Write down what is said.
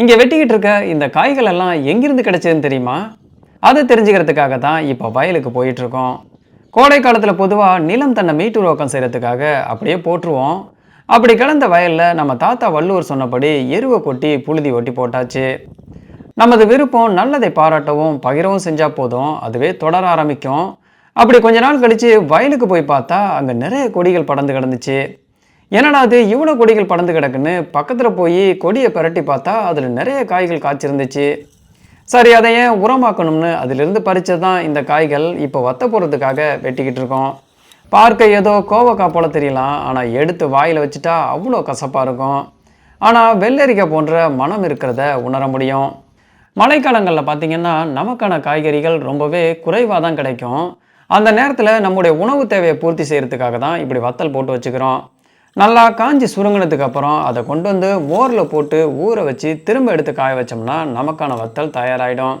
இங்கே வெட்டிக்கிட்டு இருக்க இந்த காய்கள் எல்லாம் எங்கிருந்து கிடைச்சதுன்னு தெரியுமா? அதை தெரிஞ்சுக்கிறதுக்காக தான் இப்போ வயலுக்கு போயிட்டுருக்கோம் கோடை காலத்தில் பொதுவாக நிலம் தன்னை மீட்டுருவாக்கம் செய்கிறதுக்காக அப்படியே போட்டுருவோம் அப்படி கிடந்த வயலில் நம்ம தாத்தா வள்ளுவர் சொன்னபடி எருவை கொட்டி புழுதி ஒட்டி போட்டாச்சு. நமது விருப்பம் நல்லதை பாராட்டவும் பகிரவும் செஞ்சால் போதும் அதுவே தொடர ஆரம்பிக்கும். அப்படி கொஞ்ச நாள் கழித்து வயலுக்கு போய் பார்த்தா அங்கே நிறைய கொடிகள் படர்ந்து கிடந்துச்சு. என்னடா அது இவ்வளோ கொடிகள் படந்து கிடக்குன்னு பக்கத்தில் போய் கொடியை பிரட்டி பார்த்தா அதில் நிறைய காய்கள் காய்ச்சிருந்துச்சு. சரி அதை ஏன் உரமாக்கணும்னு அதிலிருந்து பறிச்சது தான் இந்த காய்கள் இப்போ வத்த போகிறதுக்காக வெட்டிக்கிட்டு இருக்கோம். பார்க்க ஏதோ கோவக்காய் போல தெரியலாம் ஆனால் எடுத்து வாயில் வச்சுட்டா அவ்வளோ கசப்பாக இருக்கும். ஆனால் வெள்ளரிக்காய் போன்ற மனம் இருக்கிறத உணர முடியும். மழைக்காலங்களில் பார்த்தீங்கன்னா நமக்கான காய்கறிகள் ரொம்பவே குறைவாக தான் கிடைக்கும். அந்த நேரத்தில் நம்முடைய உணவு தேவையை பூர்த்தி செய்கிறதுக்காக தான் இப்படி வத்தல் போட்டு வச்சுக்கிறோம். நல்லா காஞ்சி சுருங்கினதுக்கு அப்புறம் அதை கொண்டு வந்து மோரில் போட்டு ஊற வச்சு திரும்ப எடுத்து காய வச்சோம்னா நமக்கான வத்தல் தயாராகிடும்